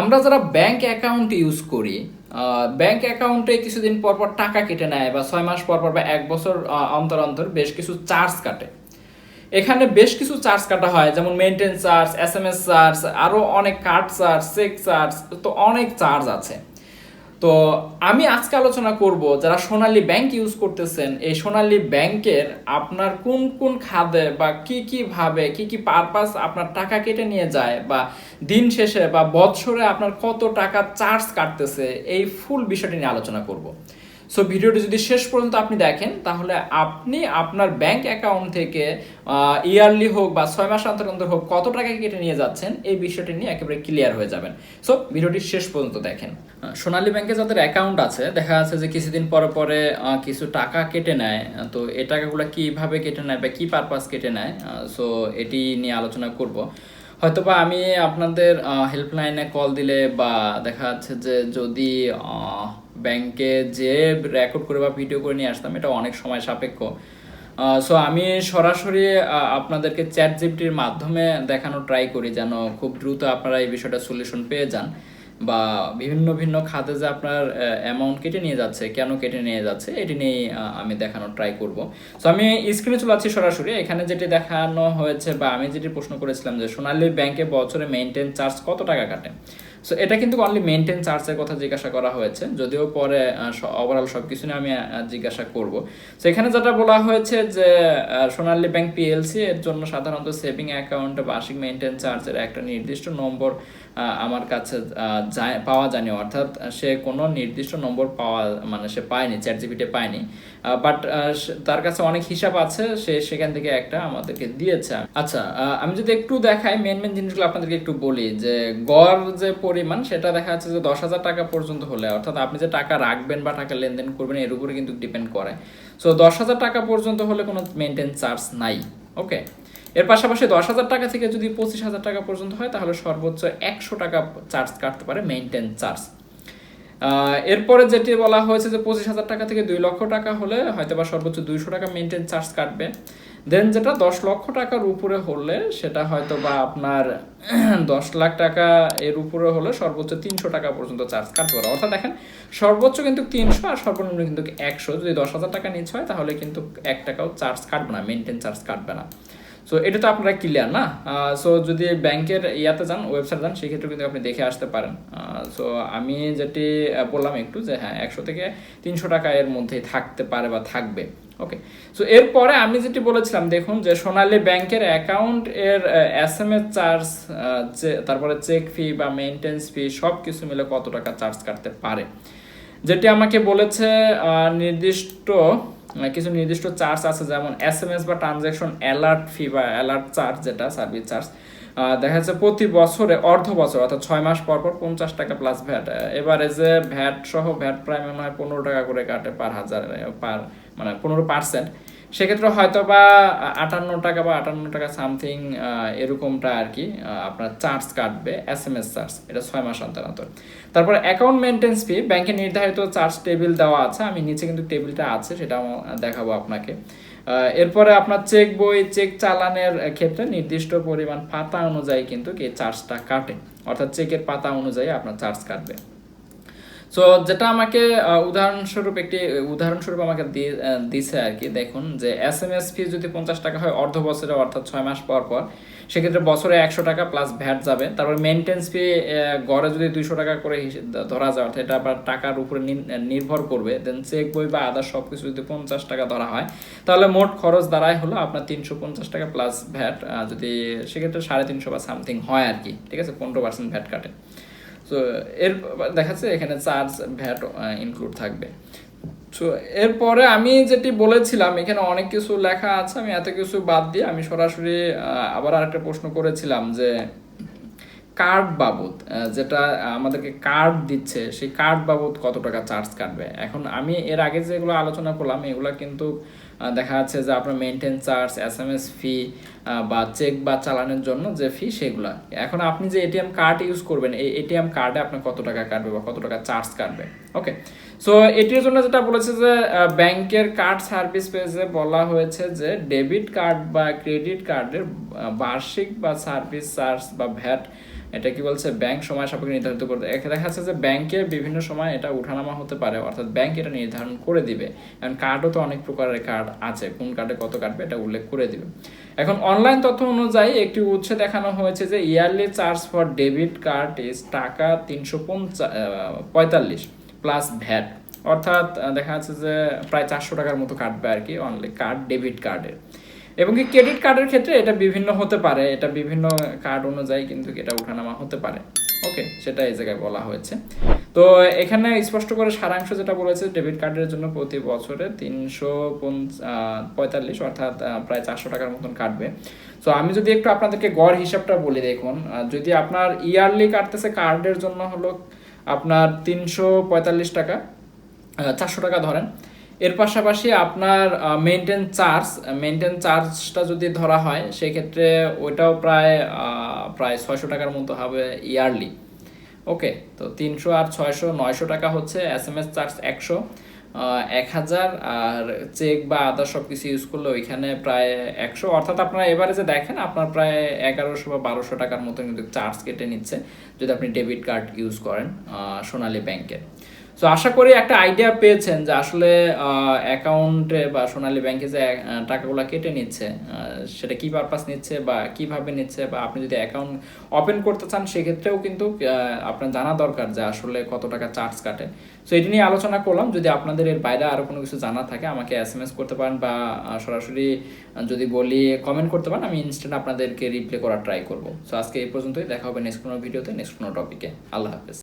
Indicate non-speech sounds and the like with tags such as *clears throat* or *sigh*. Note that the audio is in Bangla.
আমরা যারা ব্যাংক অ্যাকাউন্ট ইউজ করি ব্যাংক অ্যাকাউন্টে কিছুদিন পর পর টাকা কেটে নেয় বা ছয় মাস পর পর বা এক বছর অন্তর অন্তর বেশ কিছু চার্জ কাটে। এখানে বেশ কিছু চার্জ কাটা হয়, যেমন maintain charge S M S charge আরও অনেক কার্ড চার্জ চেক চার্জ তো অনেক চার্জ আছে। তো আমি আজকে আলোচনা করব যারা সোনালী ব্যাংক ইউজ করতেছেন, এই সোনালী ব্যাংকের আপনার কোন কোন খাদে বা কি কি ভাবে, কি কি পারপাস আপনার টাকা কেটে নিয়ে যায় বা দিন শেষে বা বৎসরে আপনার কত টাকা চার্জ কাটতেছে, এই ফুল বিষয়টি নিয়ে আলোচনা করব। সো ভিডিওটি যদি শেষ পর্যন্ত আপনি দেখেন, তাহলে আপনি আপনার ব্যাংক অ্যাকাউন্ট থেকে ইয়ারলি হোক বা ছয় মাস অন্তর অন্তর হোক কত টাকা কেটে নিয়ে যাচ্ছেন, এই বিষয়টি নিয়ে একেবারে ক্লিয়ার হয়ে যাবেন। সো ভিডিওটি শেষ পর্যন্ত দেখেন। সোনালী ব্যাংকে যাদের অ্যাকাউন্ট আছে, দেখা যাচ্ছে যে কিছুদিন পরে পরে কিছু টাকা কেটে নেয়। তো এই টাকাগুলো কীভাবে কেটে নেয় বা কি পারপাস কেটে নেয় সো এটি নিয়ে আলোচনা করব। হয়তোবা আমি আপনাদের হেল্পলাইনে কল দিলে বা দেখা যাচ্ছে যে যদি ব্যাংকে যে রেকর্ড করে বা ভিডিও করে নিয়ে আসতাম, এটা অনেক সময় সাপেক্ষ। সো আমি সরাসরি আপনাদেরকে চ্যাট জিপিটির মাধ্যমে দেখানো ট্রাই করি, যেন খুব দ্রুত আপনারা এই বিষয়টা সলিউশন পেয়ে যান। বা বিভিন্ন ভিন্ন খাতে যে আপনার অ্যামাউন্ট কেটে নিয়ে যাচ্ছে, কেন কেটে নিয়ে যাচ্ছে, এটি নিয়ে আমি দেখানোর ট্রাই করব। সো আমি স্ক্রিনে চলে সরাসরি। এখানে যেটি দেখানো হয়েছে বা আমি যেটি প্রশ্ন করেছিলাম যে সোনালী ব্যাংকে বছরে মেনটেন চার্জ কত টাকা কাটে? সো এটা কিন্তু অনলি মেনটেন চার্জের কথা জিজ্ঞাসা করা হয়েছে। যদিও পরে ওভারঅল সব কিছু নিয়ে আমি জিজ্ঞাসা করব। সো এখানে যেটা বলা হয়েছে যে সোনালী ব্যাংক পিএলসি এর জন্য সাধারণত সেভিং অ্যাকাউন্টে বার্ষিক মেনটেন চার্জের একটা নির্দিষ্ট নম্বর আমার কাছে পাওয়া যায়নি। অর্থাৎ সে কোনো নির্দিষ্ট নম্বর পাওয়া মানে সে পায়নি চ্যাট জিপিতে পায়নি। বাট তার কাছে অনেক হিসাব আছে, সে সেখান থেকে একটা আমাদেরকে দিয়েছে। আচ্ছা আমি যদি একটু দেখাই মেন মেন জিনিসগুলো আপনাদেরকে একটু বলি। যে, গড় যে পরিমাণ, সেটা দেখা যাচ্ছে যে দশ হাজার টাকা পর্যন্ত হলে, অর্থাৎ আপনি যে টাকা রাখবেন বা টাকা লেনদেন করবেন, এর উপরে কিন্তু ডিপেন্ড করে। সো দশ হাজার টাকা পর্যন্ত হলে কোনো মেনটেন চার্জ নাই ওকে এর পাশাপাশি দশ হাজার টাকা থেকে যদি পঁচিশ হাজার টাকা পর্যন্ত হয়, তাহলে সর্বোচ্চ একশো টাকা চার্জ কাটতে পারে মেনটেন চার্জ এরপরে যেটি বলা হয়েছে যে পঁচিশ হাজার টাকা থেকে দুই লক্ষ টাকা হলে হয়তো বা সর্বোচ্চ দুইশো টাকা মেনটেন চার্জ কাটবে। দেন যেটা দশ লক্ষ টাকার উপরে হলে সেটা হয়তো বা আপনার *clears throat* দশ লাখ টাকা এর উপরে হলে সর্বোচ্চ তিনশো টাকা পর্যন্ত চার্জ কাটতে পারে। অর্থাৎ দেখেন, সর্বোচ্চ কিন্তু তিনশো আর সর্বনিম্ন কিন্তু একশো। যদি দশ হাজার টাকা নিচ্ছে হয়, তাহলে কিন্তু এক টাকাও চার্জ কাটবে না মেনটেন চার্জ কাটবে না। সো এটা তো আপনারা ক্লিয়ার না? সো যদি ব্যাংকের ইয়াতে যান ওয়েবসাইট যান, সেক্ষেত্রে কিন্তু আপনি দেখে আসতে পারেন। সো আমি যেটি বললাম একটু যে হ্যাঁ একশো থেকে তিনশো টাকা এর মধ্যেই থাকতে পারে বা থাকবে। ওকে সো এরপরে আমি যেটি বলেছিলাম, দেখুন যে সোনালী ব্যাংকের অ্যাকাউন্ট এর এস এম এস চার্জ তারপরে চেক ফি বা মেনটেন্স ফি সব কিছু মিলে কত টাকা চার্জ কাটতে পারে? যেটি আমাকে বলেছে নির্দিষ্ট কিছু নির্দিষ্ট চার্জ আছে, যেমন এস এম এস বা ট্রানজ্যাকশন অ্যালার্ট ফি বা অ্যালার্ট চার্জ যেটা সার্ভিস চার্জ দেখা যাচ্ছে প্রতি বছরে, অর্ধ বছর, অর্থাৎ ছয় মাস পর পর পঞ্চাশ টাকা প্লাস ভ্যাট এবারে যে ভ্যাট সহ ভ্যাট প্রায় মনে হয় পনেরো টাকা করে কাটে পার হাজার পার মানে পনেরো পার্সেন্ট সেক্ষেত্রে হয়তো বা আটান্ন টাকা বা আটান্ন টাকা সামথিং এরকমটা আর কি আপনার চার্জ কাটবে এস এম এস চার্জ এটা ছয় মাস অন্তর অন্তর। তারপর অ্যাকাউন্ট মেনটেন্স ফি ব্যাংকে নির্ধারিত চার্জ টেবিল দেওয়া আছে, আমি নিচে কিন্তু টেবিলটা আছে, সেটাও দেখাবো আপনাকে। এরপরে আপনার চেক বই চেক চালানের ক্ষেত্রে নির্দিষ্ট পরিমাণ পাতা অনুযায়ী কিন্তু এই চার্জটা কাটে। অর্থাৎ চেকের পাতা অনুযায়ী আপনার চার্জ কাটবে। সো যেটা আমাকে উদাহরণস্বরূপ একটি, উদাহরণস্বরূপ আমাকে দিছে আর কি, দেখুন যে এস এম এস ফি যদি পঞ্চাশ টাকা হয় অর্ধ বছরে অর্থাৎ ছয় মাস পর পর, সেক্ষেত্রে বছরে একশো টাকা প্লাস ভ্যাট যাবে। তারপর মেনটেন্স ফি গড়ে যদি দুইশো টাকা করে ধরা যায়, অর্থাৎ এটা আবার টাকার উপরে নির- নির্ভর করবে দেন চেক বই বা আদার সব কিছু যদি পঞ্চাশ টাকা ধরা হয়, তাহলে মোট খরচ দাঁড়ায় হলো আপনার তিনশো পঞ্চাশ টাকা প্লাস ভ্যাট যদি সেক্ষেত্রে সাড়ে তিনশো বা সামথিং হয় আর কি, ঠিক আছে? পনেরো পার্সেন্ট ভ্যাট কাটে। সো এর দেখাচ্ছে এখানে চার্জ ভ্যাট ইনক্লুড থাকবে। সো এরপরে আমি যেটি বলেছিলাম এখানে অনেক কিছু লেখা আছে আমি এত কিছু বাদ দিয়ে আমি সরাসরি আহ, আবার আরেকটা প্রশ্ন করেছিলাম যে কার্ড বাবদ যেটা আমাদেরকে কার্ড দিচ্ছে সেই কার্ড বাবদ কত টাকা চার্জ কাটবে? এখন আমি এর আগে যেগুলো আলোচনা করলাম এগুলো কিন্তু দেখা যাচ্ছে যে আপনার maintain charge S M S fee বা চেক বা চালানোর জন্য যে ফি সেগুলো। এখন আপনি যে এটিএম কার্ড ইউজ করবেন, এই এটিএম কার্ডে আপনার কত টাকা কাটবে বা কত টাকা চার্জ কাটবে? ওকে সো এটির জন্য যেটা বলেছে যে ব্যাংকের কার্ড সার্ভিস পেজে বলা হয়েছে যে ডেবিট কার্ড বা ক্রেডিট কার্ডের বার্ষিক বা সার্ভিস চার্জ বা ভ্যাট এটা কি বলছে? ব্যাংক সময় সাপেক্ষে নির্ধারিত করতে এখানে দেখা যাচ্ছে যে ব্যাংকে বিভিন্ন সময় এটা উঠানামা হতে পারে, অর্থাৎ ব্যাংক এটা নির্ধারণ করে দিবে। কারণ কার্ডও তো অনেক প্রকারের কার্ড আছে, কোন কার্ডে কত কাটবে এটা উল্লেখ করে দিবে। এখন অনলাইন তথ্য অনুযায়ী একটি উৎসে দেখানো হয়েছে যে yearly charge for debit card is টাকা তিনশো পঁয়তাল্লিশ প্লাস ভ্যাট অর্থাৎ দেখা যাচ্ছে যে প্রায় চারশো টাকার মতো কাটবে আর কি অনলি কার্ড ডেবিট কার্ডের এবং কি ক্রেডিট কার্ডের ক্ষেত্রে এটা বিভিন্ন হতে পারে, এটা বিভিন্ন কার্ড অনুযায়ী কিন্তু এটা উঠানামা হতে পারে। ওকে সেটা এই জায়গায় বলা হয়েছে। তো এখানে স্পষ্ট করে সারাংশ যেটা বলেছে ডেবিট কার্ডের জন্য প্রতি বছরে তিনশো পঁয়তাল্লিশ অর্থাৎ প্রায় চারশো টাকার মতন কাটবে। তো আমি যদি একটু আপনাদেরকে গড় হিসাবটা বলি, দেখুন যদি আপনার ইয়ারলি কাটতেছে কার্ডের জন্য হলো আপনার তিনশো পঁয়তাল্লিশ টাকা চারশো টাকা ধরেন এর পাশাপাশি আপনার মেনটেন চার্জ মেনটেন চার্জটা যদি ধরা হয়, সেক্ষেত্রে ওইটাও প্রায় প্রায় ছয়শো টাকার মতো হবে ইয়ারলি ওকে তো তিনশো আর ছয়শো, নয়শো টাকা হচ্ছে এস এম এস চার্জ একশো। এক হাজার আর চেক বা আদার সব কিছু ইউজ করলে ওইখানে প্রায় একশো। অর্থাৎ আপনারা এবারে যে দেখেন, আপনার প্রায় এগারোশো বা বারোশো টাকার মতো কিন্তু চার্জ কেটে নিচ্ছে, যদি আপনি ডেবিট কার্ড ইউজ করেন সোনালী ব্যাংকের সো আশা করি একটা আইডিয়া পেয়েছেন যে আসলে অ্যাকাউন্টে বা সোনালী ব্যাংকে যে টাকাগুলো কেটে নিচ্ছে সেটা কি পারপাস নিচ্ছে বা কীভাবে নিচ্ছে বা আপনি যদি অ্যাকাউন্ট ওপেন করতে চান, সেক্ষেত্রেও কিন্তু আপনার জানা দরকার যে আসলে কত টাকা চার্জ কাটে। সো এটি নিয়ে আলোচনা করলাম। যদি আপনাদের এর বাইরে আরও কোনো কিছু জানা থাকে, আমাকে এস এম এস করতে পারেন বা সরাসরি যদি বলি কমেন্ট করতে পারেন, আমি ইনস্ট্যান্ট আপনাদেরকে রিপ্লে করার ট্রাই করব। সো আজকে এই পর্যন্তই। দেখা হবে নেক্সট কোনো ভিডিওতে নেক্সট কোনো টপিকে আল্লাহ হাফেজ।